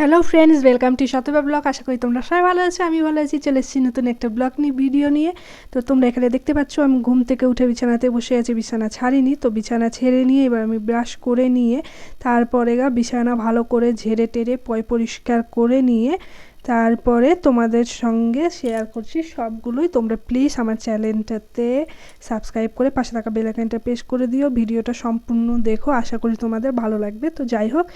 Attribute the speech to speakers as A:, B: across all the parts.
A: Hello friends welcome to শতবা blog আশা করি তোমরা সবাই ভালো আছো আমি ভালো আছি। চলে এসেছি নতুন একটা ব্লগ নিয়ে ভিডিও নিয়ে। তো তোমরা এখানে দেখতে পাচ্ছ, আমি ঘুম থেকে উঠে বিছানাতে বসে আছি, বিছানা ছাড়িনি। তো বিছানা ছেড়ে নিয়ে এবার আমি ব্রাশ করে নিয়ে, তারপরে গা বিছানা ভালো করে ঝেড়ে টেরে পয় পরিষ্কার করে নিয়ে, তারপরে তোমাদের সঙ্গে শেয়ার করছি সবগুলোই। তোমরা প্লিজ আমার চ্যানেলটাতে সাবস্ক্রাইব করে পাশে থাকা বেলাইকানটা প্রেস করে দিও। ভিডিওটা সম্পূর্ণ দেখো, আশা করি তোমাদের ভালো লাগবে। তো যাই হোক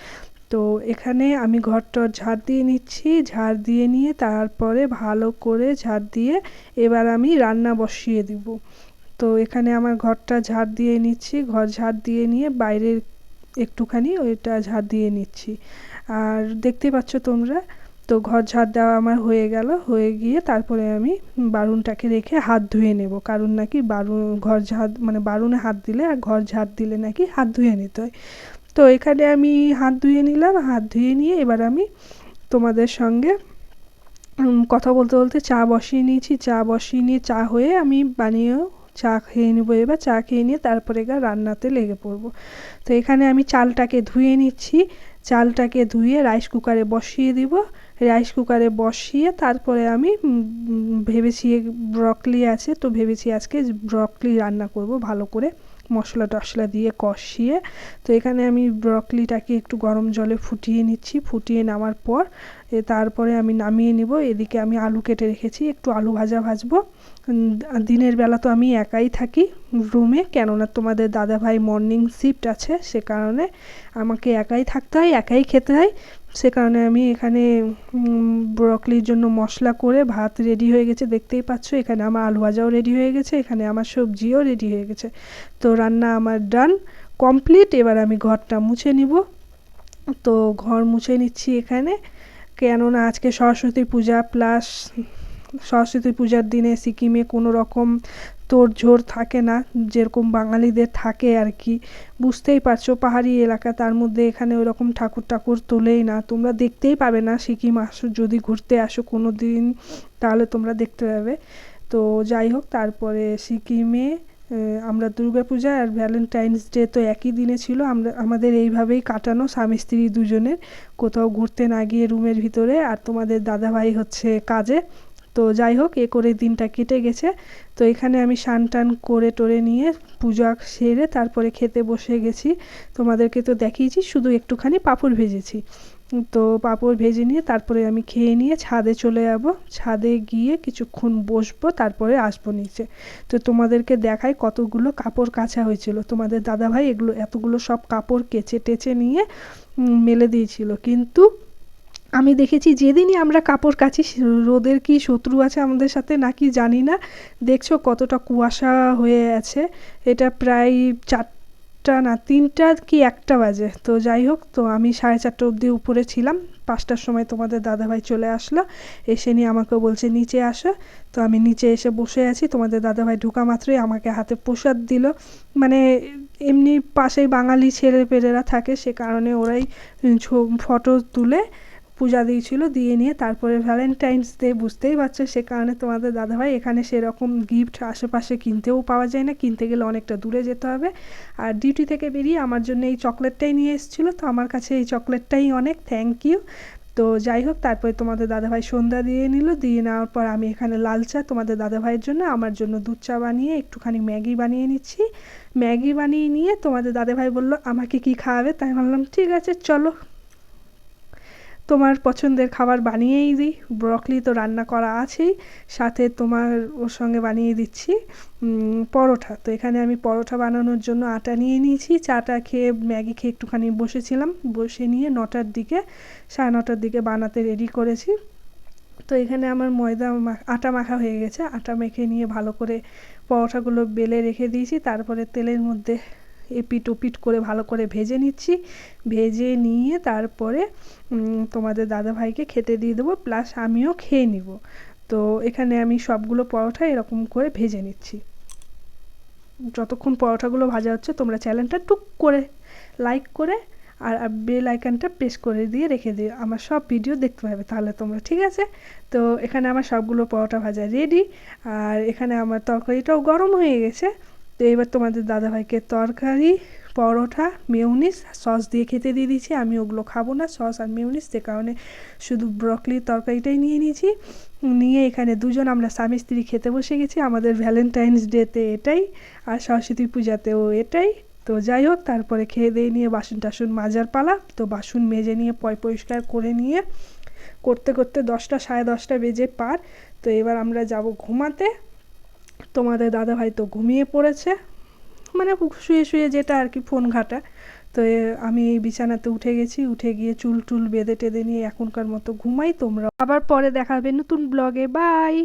A: তো এখানে আমি ঘরটা ঝাড় দিয়ে নিচ্ছি, ঝাড় দিয়ে নিয়ে তারপরে ভালো করে ঝাড় দিয়ে এবার আমি রান্না বসিয়ে দিব। তো এখানে আমার ঘরটা ঝাড় দিয়ে নিচ্ছি, ঘর ঝাড় দিয়ে নিয়ে বাইরের একটুখানি ওইটা ঝাড় দিয়ে নিচ্ছি। আর দেখতে পাচ্ছ তোমরা, তো ঘর ঝাড় দেওয়া আমার হয়ে গেল, হয়ে গিয়ে তারপরে আমি বারুনটাকে রেখে হাত ধুয়ে নেব। কারণ নাকি বারুন, ঘর ঝাড় মানে বারুনে হাত দিলে আর ঘর ঝাড় দিলে নাকি হাত ধুয়ে নিতে হয়। তো এখানে আমি হাত ধুয়ে নিলাম, হাত ধুয়ে নিয়ে এবার আমি তোমাদের সঙ্গে কথা বলতে বলতে চা বসিয়ে নিয়েছি। চা বসিয়ে নিয়ে চা হয়ে আমি বানিয়েও চা খেয়ে নেব এবার। চা খেয়ে নিয়ে তারপরে এবার রান্নাতে লেগে পড়ব। তো এখানে আমি চালটাকে ধুয়ে নিচ্ছি। চালটাকে ধুয়ে রাইস কুকারে বসিয়ে দিব। রাইস কুকারে বসিয়ে তারপরে আমি ভেবেছি ব্রকলি আছে। তো ভেবেছি আজকে ব্রকলি রান্না করব ভালো করে। মশলা টশলা দিয়ে কষিয়ে, তো এখানে আমি ব্রকলিটাকে একটু গরম জলে ফুটিয়ে নিচ্ছি। ফুটিয়ে নেওয়ার পর তারপরে আমি নামিয়ে নিব। এদিকে আমি আলু কেটে রেখেছি, একটু আলু ভাজা ভাজবো। দিনের বেলা তো আমি একাই থাকি রুমে কেননা তোমাদের দাদা ভাই মর্নিং শিফট আছে, সে কারণে আমাকে একাই থাকতে হয়, একাই খেতে হয়। সে কারণে আমি এখানে ব্রকলির জন্য মশলা করে ভাত রেডি হয়ে গেছে, দেখতেই পাচ্ছ। এখানে আমার আলু ভাজাও রেডি হয়ে গেছে, এখানে আমার সবজিও রেডি হয়ে গেছে। তো রান্না আমার ডান কমপ্লিট এবার আমি ঘরটা মুছে নিব। তো ঘর মুছে নিচ্ছি এখানে। কেননা আজকে সরস্বতী পূজা প্লাস সরস্বতী পূজার দিনে সিকিমে কোনো রকম তোড়ঝোড় থাকে না, যেরকম বাঙালিদের থাকে আর কি। বুঝতেই পারছ, পাহাড়ি এলাকা, তার মধ্যে এখানে ওরকম ঠাকুর ঠাকুর তোলেই না। তোমরা দেখতেই পাবে না সিকিম আসো, যদি ঘুরতে আসো কোনো দিন, তাহলে তোমরা দেখতে পাবে। তো যাই হোক, তারপরে সিকিমে আমরা দুর্গাপূজা আর ভ্যালেন্টাইন্স ডে তো একই দিনে ছিল। আমরা, আমাদের এইভাবেই কাটানো, স্বামী, স্ত্রী দুজনের। কোথাও ঘুরতে না গিয়ে রুমের ভিতরে। আর তোমাদের দাদাভাই হচ্ছে কাজে। তো যাই হোক, এ করে দিনটা কেটে গেছে। তো এখানে আমি স্নান টান করে টোরে নিয়ে পূজা সেরে তারপরে খেতে বসে গেছি। তোমাদেরকে তো দেখিয়েছি, শুধু একটুখানি পাঁপড় ভেজেছি। তো পাঁপড় ভেজে নিয়ে তারপরে আমি খেয়ে নিয়ে ছাদে চলে যাব। ছাদে গিয়ে কিছুক্ষণ বসবো, তারপরে আসব নিচে। তো তোমাদেরকে দেখাই কতগুলো কাপড় কাচা হয়েছিল। তোমাদের দাদাভাই এগুলো, এতগুলো সব কাপড় কেচে টেচে নিয়ে মেলে দিয়েছিল। কিন্তু আমি দেখেছি যেদিনই আমরা কাপড় কাচি রোদের কি শত্রু আছে আমাদের সাথে নাকি জানি না। দেখছ কতটা কুয়াশা হয়ে আছে। এটা প্রায় চারটা না তিনটা কি একটা বাজে। তো যাই হোক, তো আমি সাড়ে চারটা অবধি উপরে ছিলাম। পাঁচটার সময় তোমাদের দাদাভাই চলে আসলো। এসে নিয়ে আমাকে বলছে, নিচে আসো। তো আমি নিচে এসে বসে আছি। তোমাদের দাদাভাই ঢোকা মাত্রই আমাকে হাতে প্রসাদ দিল। মানে এমনি পাশেই বাঙালি ছেলে পেলেরা থাকে, সে কারণে ওরাই ফটো তুলে পূজা দিয়েছিল, দিয়ে নিয়ে তারপরে ভ্যালেন্টাইন্স ডে বুঝতেই পারছ, সে কারণে তোমাদের দাদাভাই এখানে সেরকম গিফট আশেপাশে কিনতেও পাওয়া যায় না, কিনতে গেলে অনেকটা দূরে যেতে হবে। আর ডিউটি থেকে বেরিয়ে আমার জন্য এই চকলেটটাই নিয়ে এসেছিল, তো আমার কাছে এই চকলেটটাই অনেক থ্যাংক ইউ তো যাই হোক, তারপরে তোমাদের দাদাভাই সন্ধ্যা দিয়ে নিল, দিয়ে নেওয়ার পর আমি এখানে লাল চা তোমাদের দাদাভাইয়ের জন্য, আমার জন্য দুধ চা বানিয়ে একটুখানি ম্যাগি বানিয়ে নিচ্ছি। ম্যাগি বানিয়ে নিয়ে তোমাদের দাদাভাই বলল, আমাকে কি খাওয়াবে? তাই ভাবলাম, ঠিক আছে, চলো। তোমার পছন্দের খাবার বানিয়েই দিই। ব্রকলি তো রান্না করা আছেই। সাথে তোমার ওর সঙ্গে বানিয়ে দিচ্ছি পরোটা। তো এখানে আমি পরোটা বানানোর জন্য আটা নিয়ে নিয়েছি। চাটা খেয়ে, ম্যাগি খেয়ে একটুখানি বসেছিলাম। বসে নিয়ে নটার দিকে, সাড়ে নটার দিকে বানাতে রেডি করেছি। তো এখানে আমার ময়দা আটা মাখা হয়ে গেছে। আটা মেখে নিয়ে ভালো করে পরোটাগুলো বেলে রেখে দিয়েছি। তারপরে তেলের মধ্যে এপিট ওপিট করে ভালো করে ভেজে নিচ্ছি। ভেজে নিয়ে তারপরে তোমাদের দাদাভাইকে খেতে দিয়ে দেবো প্লাস আমিও খেয়ে নিব। তো এখানে আমি সবগুলো পরোটা এরকম করে ভেজে নিচ্ছি। যতক্ষণ পরোটাগুলো ভাজা হচ্ছে, তোমরা চ্যানেলটা টুক করে লাইক করে আর বেল আইকনটা প্রেস করে দিয়ে রেখে দিও। আমার সব ভিডিও দেখতে পাবে তাহলে তোমরা, ঠিক আছে? তো এখানে আমার সবগুলো পরোটা ভাজা রেডি আর এখানে আমার তরকারিটাও গরম হয়ে গেছে। তো এবার তোমাদের দাদাভাইকে তরকারি, পরোটা, মেউনিস সস দিয়ে খেতে দিয়ে দিয়েছি। আমি ওগুলো খাব না, সস আর মেউনিস, যে কারণে শুধু ব্রকলির তরকারিটাই নিয়ে নিয়েছি। নিয়ে এখানে দুজন আমরা স্বামী স্ত্রী খেতে বসে গেছি, আমাদের ভ্যালেন্টাইন্স ডেতে এটাই আর সরস্বতী পূজাতেও এটাই। তো যাই হোক, তারপরে খেয়ে দিয়ে নিয়ে বাসন টাসন মাজার পালা, তো বাসন মেজে নিয়ে পয় পরিষ্কার করে নিয়ে, করতে করতে দশটা, সাড়ে দশটা বেজে পার। তো এবার আমরা যাব ঘুমাতে। তোমাদের দাদাভাই তো ঘুমিয়ে পড়েছে। মানে শুয়ে শুয়ে যেটা আর কি ফোন ঘাটা। তো আমি এই বিছানাতে উঠে গেছি, উঠে গিয়ে চুল টুল বেঁধে টেঁধে নিয়ে এখনকার মতো ঘুমাই তোমরা আবার পরে দেখাবে নতুন ব্লগে বাই